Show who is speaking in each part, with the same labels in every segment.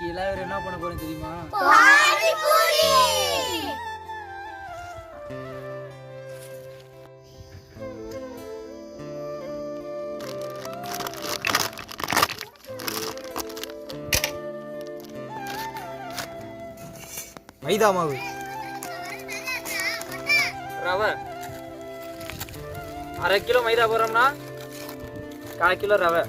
Speaker 1: இன்னைக்கு எல்லாரும் என்ன பண்ண போறோம் தெரியுமா? மைதா மாவு. ரவை. அரை கிலோ மைதா போடுறோம்னா கால் கிலோ ரவை.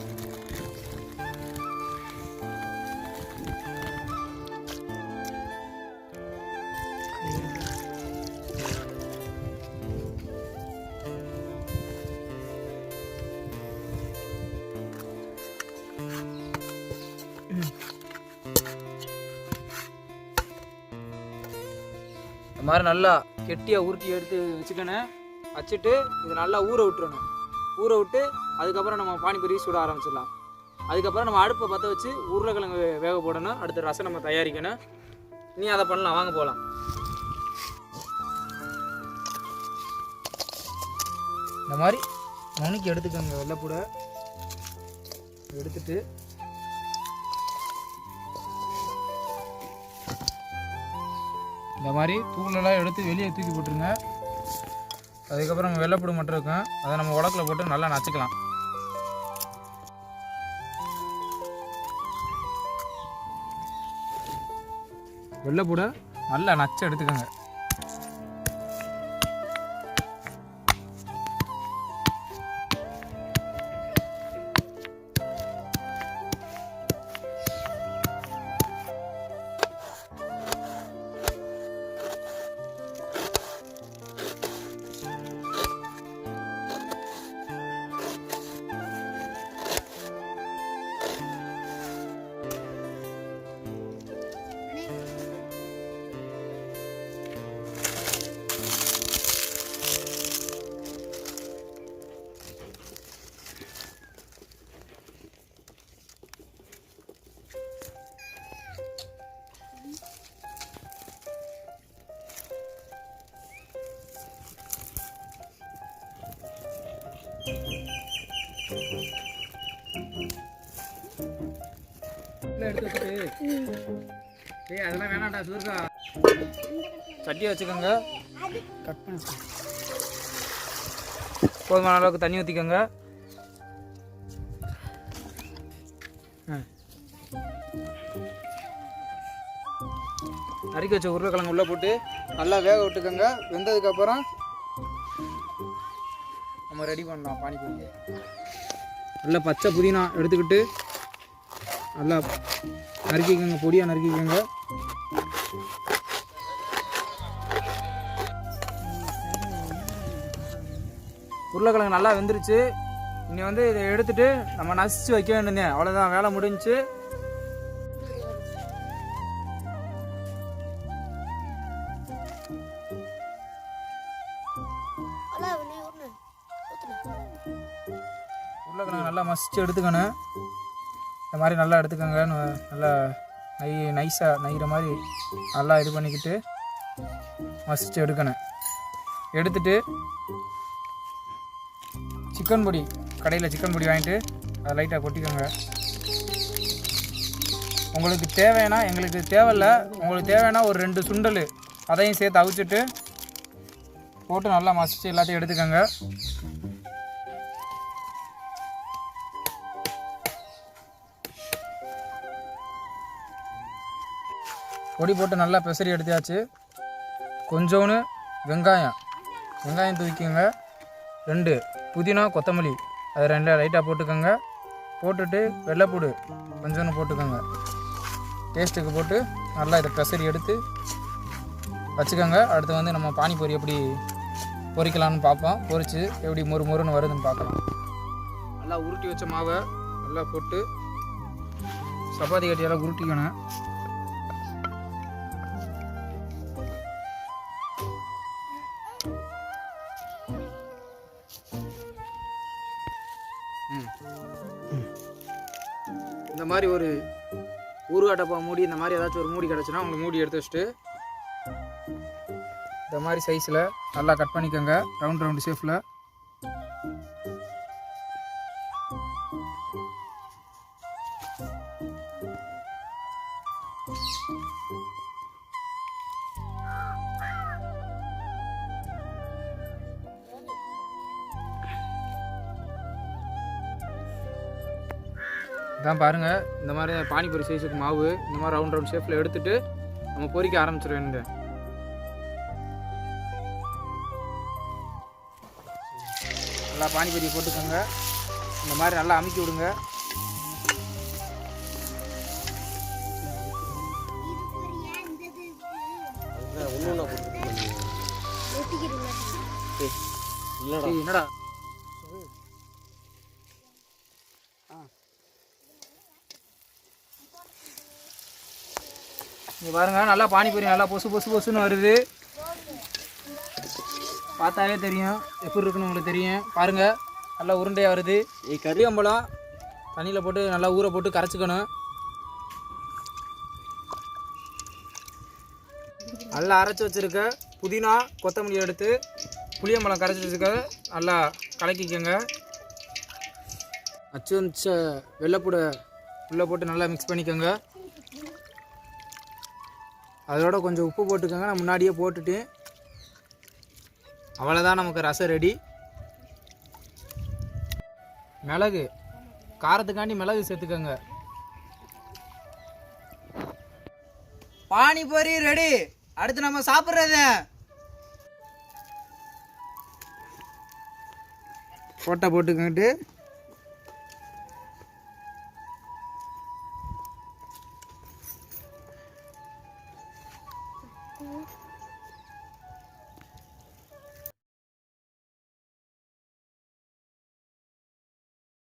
Speaker 1: மாதிரி நல்லா கெட்டியாக உருட்டி எடுத்து வச்சுக்கணும் வச்சுட்டு இது நல்லா ஊற விட்டுறணும். ஊற விட்டு அதுக்கப்புறம் நம்ம பானிபூரி சுட ஆரம்பிச்சிடலாம். அதுக்கப்புறம் நம்ம அடுப்பை பற்ற வச்சு உருளைக்கிழங்கு வேக போடணும். அடுத்த ரசம் நம்ம தயாரிக்கணும். நீ அதை பண்ணலாம். வாங்க போகலாம். இந்த மாதிரி நுணுக்கி எடுத்துக்கோங்க. வெள்ளைப்பூட எடுத்துட்டு இந்த மாதிரி தூளெல்லாம் எடுத்து வெளியே தூக்கி போட்டுருங்க. அதுக்கப்புறம் வெள்ளைப்பூடு மட்டும் இருக்கும். அதை நம்ம உலக்கில் போட்டு நல்லா நச்சுக்கலாம் வெள்ளைப்பூடை நல்லா நச்சு எடுத்துக்கோங்க. ஏய் அதெல்லாம் வேணாம்டா சூர்கா சட்டியை வச்சுக்கோங்க. கட் பண்ண போதுமான அளவுக்கு தண்ணி ஊற்றிக்கோங்க நறுக்கி வச்ச உருளைக்கிழங்கு உள்ளே போட்டு நல்லா வேக விட்டுக்கோங்க. வெந்ததுக்கப்புறம் நம்ம ரெடி பண்ணலாம் பானிபூரி நல்லா பச்சை புதினா எடுத்துக்கிட்டு நல்லா நறுக்கிக்கோங்க பொடியாக நறுக்கிக்கோங்க. உருளைக்கிழங்கு நல்லா வெந்துருச்சு. இனி வந்து இதை எடுத்துட்டு நம்ம நசிச்சு வைக்க வேண்டியது அவ்வளோதான் வேலை முடிஞ்சு. உருளைக்கிழங்கு நல்லா மசிச்சு எடுத்துக்கணும். இந்த மாதிரி நல்லா எடுத்துக்கோங்க. நல்லா நை நைஸாக நெய்கிற மாதிரி நல்லா இது பண்ணிக்கிட்டு மசிச்சு எடுக்கணும். எடுத்துட்டு சிக்கன் பொடி கடையில் சிக்கன் பொடி வாங்கிட்டு அதை லைட்டாக கொட்டிக்கோங்க. உங்களுக்கு தேவைன்னா எங்களுக்கு தேவையில்ல உங்களுக்கு தேவைன்னா ஒரு ரெண்டு சுண்டல் அதையும் சேர்த்து அவிச்சிட்டு போட்டு நல்லா மசித்து எல்லாத்தையும் எடுத்துக்கோங்க. பொடி போட்டு நல்லா பெசரி எடுத்தாச்சு. கொஞ்சோன்னு வெங்காயம். வெங்காயம் தூக்கிக்கோங்க. ரெண்டு. புதினா கொத்தமல்லி. அது ரெண்டு லைட்டாக போட்டுக்கோங்க. போட்டுட்டு வெள்ளைப்பூடு கொஞ்சோன்னு போட்டுக்கோங்க. டேஸ்ட்டுக்கு போட்டு நல்லா இதை பெசரி எடுத்து வச்சுக்கோங்க. அடுத்து வந்து நம்ம பானிபூரி எப்படி பொரிக்கலாம்னு பார்ப்போம். பொறிச்சு எப்படி மொறு மொறுன்னு வருதுன்னு பார்க்கலாம். நல்லா உருட்டி வச்ச மாவை நல்லா போட்டு சப்பாத்தி கட்டியெல்லாம் உருட்டிக்கணும். இந்த மாதிரி ஒரு ஊறுகாட்டப்பா மூடி இந்த மாதிரி ஏதாச்சும் ஒரு மூடி கிடச்சுன்னா உங்களுக்கு மூடி எடுத்து வச்சுட்டு இந்த மாதிரி சைஸில் நல்லா கட் பண்ணிக்கோங்க. ரவுண்ட் ரவுண்டு ஷேஃபில் இதான் பாருங்கள் இந்த மாதிரி பானிபூரி சைஸுக்கு மாவு இந்த மாதிரி ரவுண்ட் ரவுண்ட் ஷேப்பில் எடுத்துட்டு நம்ம பொரிக்க ஆரம்பிச்சிட வேண்டியது நல்லா பானிபூரி போட்டுக்கோங்க. இந்த மாதிரி நல்லா அமுக்கி விடுங்க. என்னடா? இங்க பாருங்க நல்லா பானிபூரி நல்லா பொசு பொசு பொசுன்னு வருது. பார்த்தாலே தெரியும். எப்படி இருக்குன்னு உங்களுக்கு தெரியும். பாருங்க நல்லா உருண்டையாக வருது. கறியம்பழம் தண்ணியில் போட்டு நல்லா ஊற போட்டு கரைச்சிக்கணும். நல்லா அரைச்சி வச்சிருக்க புதினா கொத்தமல்லி எடுத்து புளியம்பழம் கரைச்சி வச்சுருக்க நல்லா கலக்கிக்கோங்க. அச்சு வெள்ளைப்பூடை உள்ளே போட்டு நல்லா மிக்ஸ் பண்ணிக்கோங்க. அதோட கொஞ்சம் உப்பு போட்டுக்கோங்க. நான் முன்னாடியே போட்டுட்டு அவ்வளோதான் நமக்கு ரசம் ரெடி மிளகு காரத்துக்காண்டி மிளகு சேர்த்துக்கோங்க.
Speaker 2: பானிபூரி ரெடி அடுத்து நம்ம சாப்பிட்றது.
Speaker 1: போட்டா போட்டுக்கிட்டு